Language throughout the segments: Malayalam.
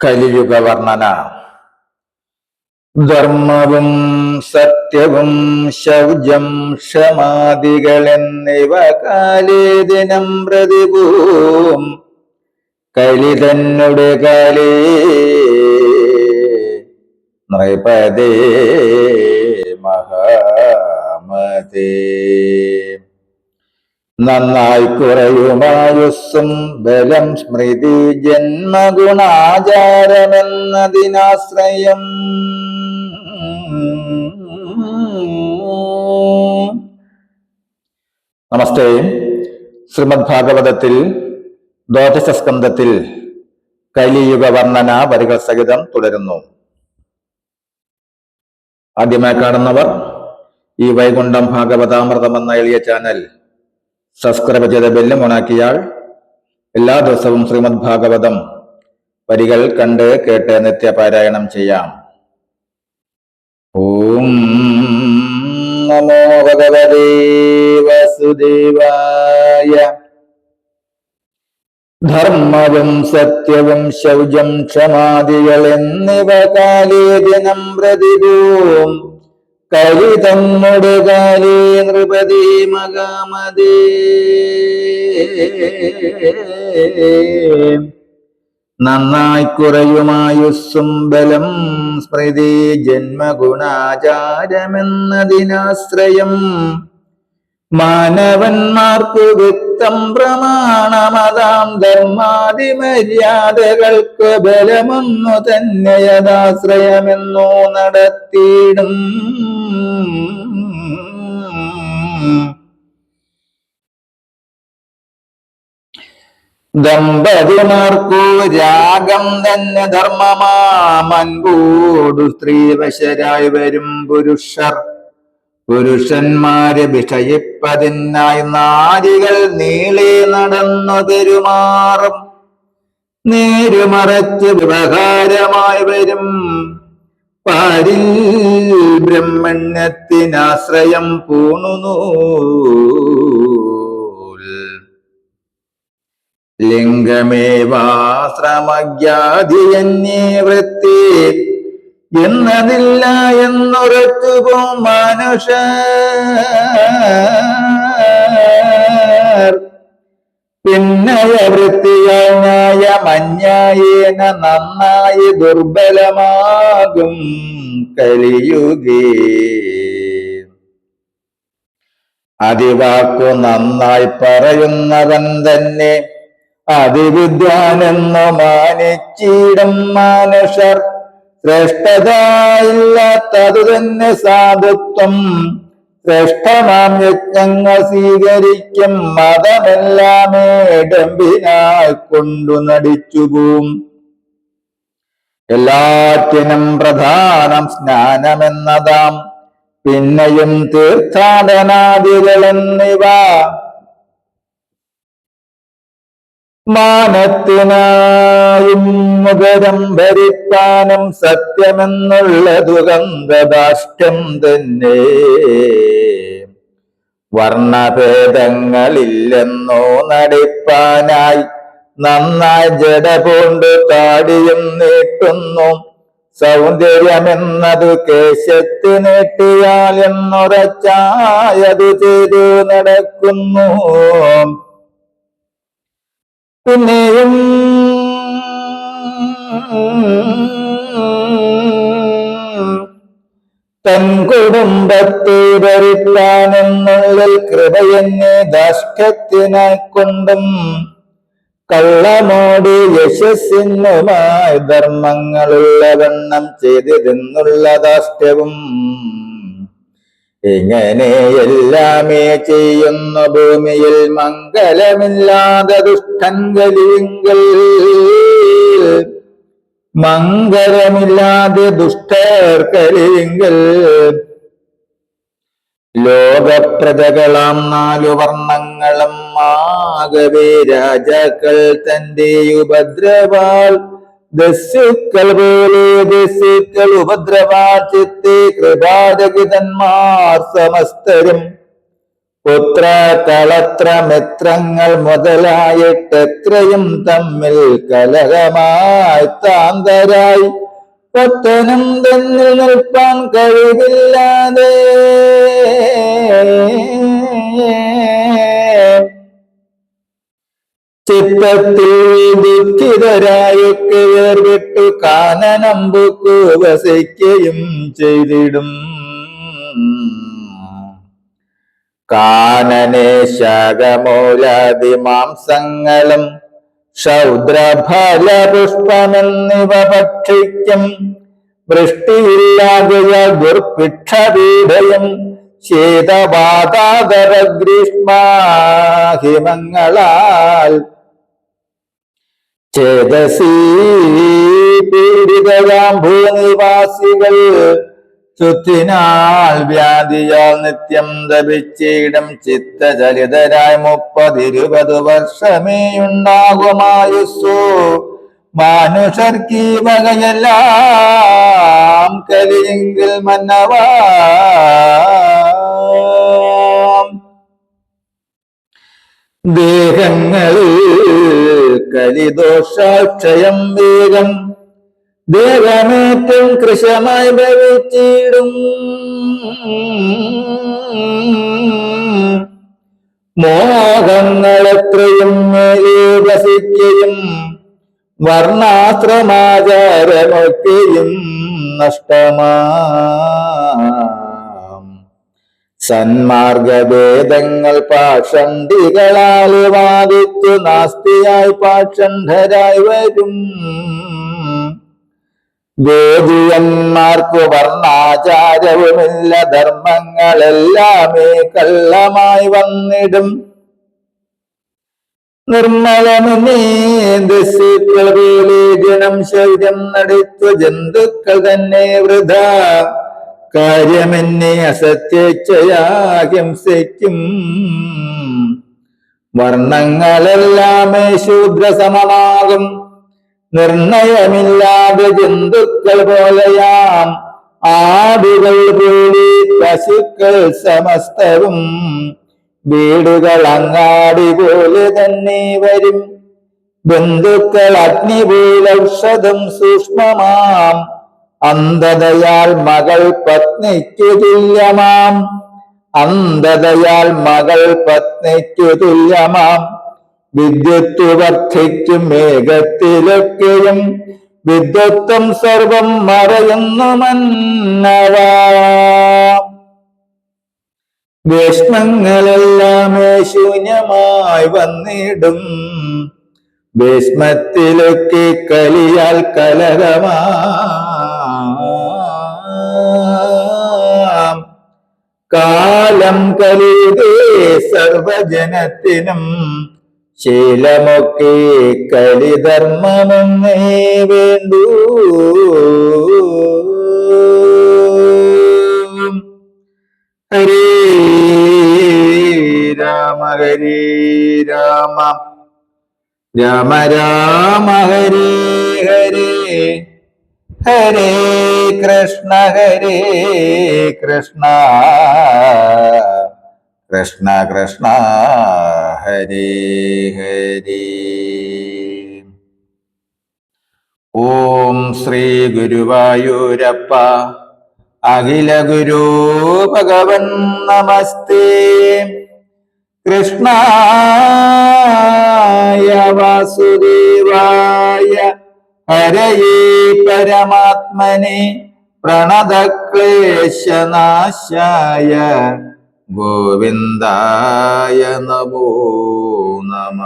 കലിയുഗ വർണന ധർമ്മവും സത്യവും ശൗചം ക്ഷമാദികൾ എന്നിവ കാലേ ദിനം പ്രതിഭൂം കലി. തന്നെ കാലേ നൃപദേ മഹാമതേ. നന്നായി കുറയുമായുസ്സും ബലം സ്മൃതി ജന്മഗുണാചാരമെന്നതിനാശ്രയം. നമസ്തേ. ശ്രീമദ് ഭാഗവതത്തിൽ ദ്വാദശസ്കന്ധത്തിൽ കലിയുഗ വർണന വരികൾ സഹിതം തുടരുന്നു. ആദ്യമായി കാണുന്നവർ ഈ വൈകുണ്ഠം ഭാഗവതാമൃതം എന്ന എളിയ ചാനൽ സബ്സ്ക്രൈബ് ചെയ്ത ബെല്ലും ഓണാക്കിയാൽ എല്ലാ ദിവസവും ശ്രീമദ് ഭാഗവതം വരികൾ കണ്ട് കേട്ട് നിത്യപാരായണം ചെയ്യാം. ഓം നമോ ഭഗവതേ വസുദേവായ. ധർമ്മവും സത്യവും ശൗചം ക്ഷമാദികൾ എന്നിവ കാലേ ദിനം പ്രതിഭൂം. തമ്മുടെ കാലേ നൃപതി നന്നായി കുറയുമായുസ്സും ബലം സ്മൃതി ജന്മഗുണാചാരമെന്നതിനാശ്രയം. മാനവന്മാർക്കു വിത്തം പ്രമാണമതാം ധർമാതി മര്യാദകൾക്ക് ബലമൊന്നു തന്നെ യഥാശ്രയമെന്നോ നടത്തിയിടും. ദമ്പതിമാർക്കു രാഗം തന്നെ ധർമ്മമാ ധർമ്മമാമൻപൂടു സ്ത്രീവശരായി വരും പുരുഷർ. പുരുഷന്മാരെ വിഷയിപ്പതിനായി നാരികൾ നീളെ നടന്നു പെരുമാറും നേരുമറച്ച് വ്യവഹാരമായി വരും. പാരിൽ ബ്രഹ്മണ്യത്തിനാശ്രയം പൂണുനൂ ലിംഗമേവാശ്രമജ്ഞാതിയന്യേ വൃത്തി എന്നതില്ല എന്നുറച്ചു മനുഷ പിന്നയ വൃത്തിയായ മഞ്ഞായേന നന്നായി ദുർബലമാകും കലിയുകേ അതിവാക്കു നന്നായി പറയുന്നവൻ തന്നെ അതിവിദ്വാനെന്നു മാനിച്ചിടും മനുഷ്യർ. ശ്രേഷ്ഠതയില്ലാത്തതു തന്നെ സാധുത്വം. ശ്രേഷ്ഠമാം യജ്ഞങ്ങൾ സ്വീകരിക്കും മതമെല്ലാമേ ഡംബിനാൽ കൊണ്ടു നടിച്ചുപോവും എല്ലാറ്റിനും പ്രധാനം സ്നാനമെന്നതാം. പിന്നെയും തീർത്ഥാടനാദികൾ എന്നിവ മാനത്തിനായും മുഖരം ഭരിക്കാനും സത്യമെന്നുള്ളതു ഗന്ധദാഷ്ട്യം തന്നെ. വർണഭേദങ്ങളില്ലെന്നോ നടിപ്പാനായി നന്നായി ജട കൊണ്ട് താടിയും നീട്ടുന്നു. സൗന്ദര്യമെന്നത് കേശത്ത് നീട്ടിയാൽ എന്നുറച്ചായതു ചെയ്തു നടക്കുന്നു. പിന്നെയും തൻ കുടുംബത്തെ ഭരിക്കാനെന്നുള്ളിൽ കൃപയെന്നെ ദാഷ്ട്യത്തിനായി കൊണ്ടും കള്ളമോടി യശസ്സിനുമായി ധർമ്മങ്ങളുള്ള വണ്ണം ചെയ്തിരുന്നുള്ള ദാഷ്ട്യവും ഇങ്ങനെ എല്ലാമേ ചെയ്യുന്ന ഭൂമിയിൽ മംഗലമില്ലാതെ ദുഷ്ടങ്കലിങ്കൽ മംഗലമില്ലാതെ ദുഷ്ടർ കലിയെങ്കിൽ ലോകപ്രജകളാം നാലു വർണങ്ങളും ആകവേ രാജാക്കൾ തന്റെ ഉപദ്രവാൾ ദസ്യുക്കൾ ദസ്യുക്കൾ പുത്ര കളത്ര മിത്രങ്ങൾ മുതലായിട്ടെത്രയും തമ്മിൽ കലഹമായി താന്തരായി. പത്തനം തന്നിൽ നിൽപ്പാൻ കഴിവില്ലാതെ. ചിത്തത്തിൽ ദുഃഖിതരായൊക്കെ വേർവിട്ടു കാനനമ്പുക്കു വസിക്കുകയും ചെയ്തിടും. കാനനെ ശകമൂലാദി മാംസങ്ങളും ക്ഷൗദ്രഫല പുഷ്പമെന്നിവ ഭക്ഷിക്കും. വൃഷ്ടിയില്ലാതെയ ദുർഭിക്ഷപീഠയും ശീതവാതാതര ഗ്രീഷ്മാഹിമങ്ങളാൽ ചേതസീ ചുത്തിനാൽ വ്യാധിയാൽ നിത്യം ദപിച്ചിടം ചിത്തചലിതരായി മുപ്പതിരുപത് വർഷമേയുണ്ടാകുമായുസ്സു. മാനുഷർക്കീ വകയെല്ലാം കലിയെങ്കിൽ മന്നവാ. ദേഹങ്ങളിൽ കലിദോഷാക്ഷയം വേഗം ദേവമേറ്റം കൃശമായി ഭവിച്ചിടും. മോഹങ്ങളെത്രയും മേലെ വസിക്കുകയും വർണാശ്രമാചാരമൊക്കെയും നഷ്ടമാം സന്മാർഗഭേദങ്ങൾ പാഷണ്ഡികളാൽ വാദിച്ചു നാസ്തിയായി പാഷണ്ഡരായി വരും. വേദിയന്മാർക്കു വർണാചാരവുമില്ല ധർമ്മങ്ങളെല്ലാമേ കള്ളമായി വന്നിടും. ജനം ശൗര്യം നടത്തു ജന്തുക്കൾ തന്നെ വൃഥ. കാര്യമെന്നെ അസത്യേച്ഛയാഹിംസയ്ക്കും വർണങ്ങളെല്ലാമേ ശൂദ്രസമമാകും. നിർണയമില്ലാതെ ജന്തുക്കൾ പോലെയാം. ആടുകൾ പോലെ പശുക്കൾ സമസ്തവും. വീടുകൾ അങ്ങാടി പോലെ തന്നെ വരും. ബന്ധുക്കൾ അഗ്നി പോലെ ഔഷധം സൂക്ഷ്മമാം. അന്ധതയാൽ മകൾ പത്നിക്കു തുല്യമാം അന്ധതയാൽ മകൾ പത്നിക്കു തുല്യമാം വിദ്യത്തു വർദ്ധിക്കും മേഘത്തിലൊക്കെയും. വിദ്വത്വം സർവം മറയുന്നു മന്നവാഷ്മങ്ങളെല്ലാമേ ശൂന്യമായി വന്നിടും. ഭീഷ്മത്തിലൊക്കെ കലിയാൽ കലഹമാം. കാലം കലിതേ സർവജനത്തിനും ശീലമൊക്കെ കലിധർമ്മമെന്നേ വേണ്ടൂ. ഹരേ രാമ ഹരേ രാമ. രാമ രാമ ഹരേ ഹരേ ഹരേ. കൃഷ്ണ ഹരേ കൃഷ്ണ. കൃഷ്ണ കൃഷ്ണ ഹരേ ഹരേ. ഓം ശ്രീ ഗുരുവായൂരപ്പ. അഖില ഗുരു ഭഗവൻ നമസ്തേ. കൃഷ്ണായ വാസുദേവായ. ഹരയേ പരമാത്മനെ. പ്രണതക്ലേശനാശായ ഗോവിന്ദായ നമോ നമ.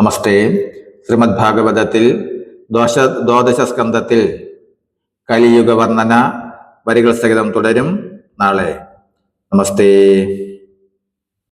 നമസ്തേ. ശ്രീമദ് ഭാഗവതത്തിൽ ദോശ ദ്വാദശ സ്കന്ധത്തിൽ കലിയുഗ വർണന വരികൾ സഹിതം തുടരും നാളെ. നമസ്തേ.